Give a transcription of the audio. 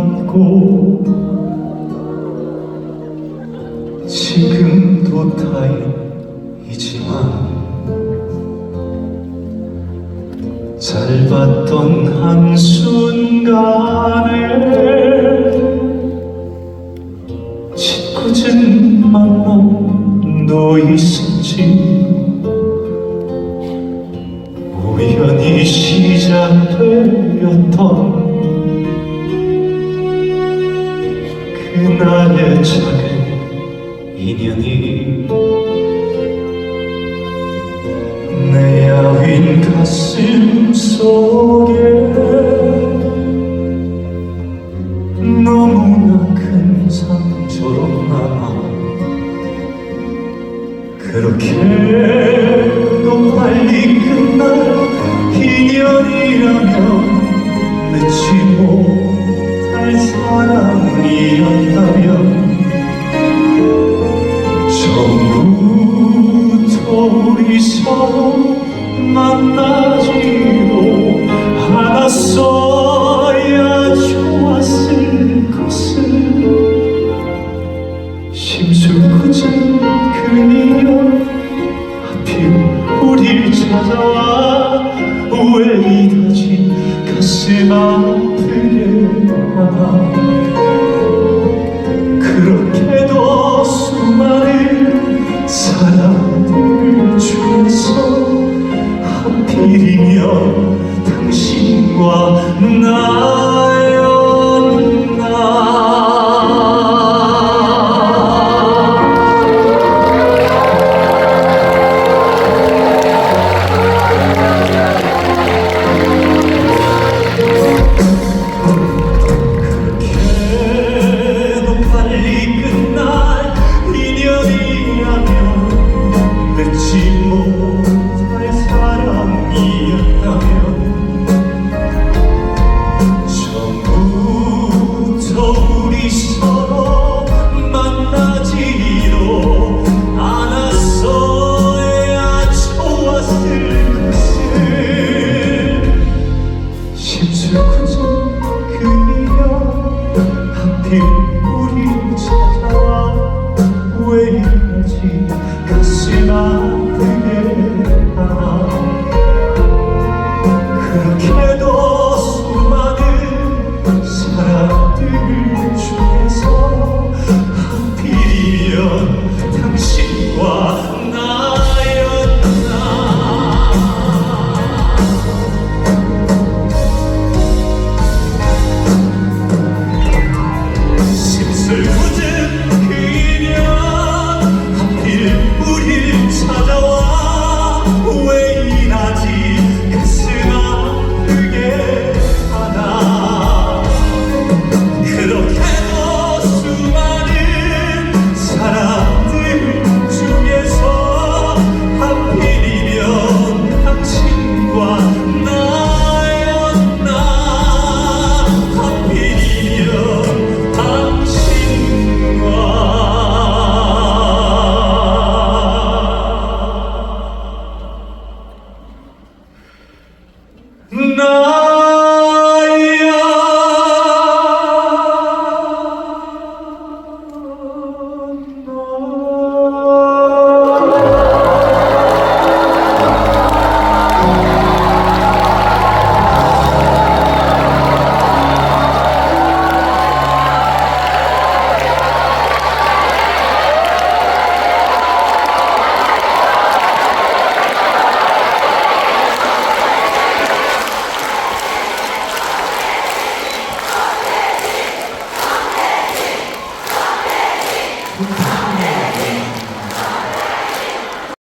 같고 지금도 타인이지만 짧았던 한순간에 짓궂은 만남도 있었지 우연히 시작되었던 그날의 작은 인연이 내 야윈 가슴 속에 너무나 큰 상처로 남아 그렇게도 빨리 끝날 인연이라면 늦지 못할 사랑이 서로 만나지도 않았어야 좋았을 것을. 심술궂은 그 인연 하필 우릴 찾아와 왜 이다지 가슴 아프게 하나. 그렇게도 수많은 사람들 하필이면 당신과 나였나 You.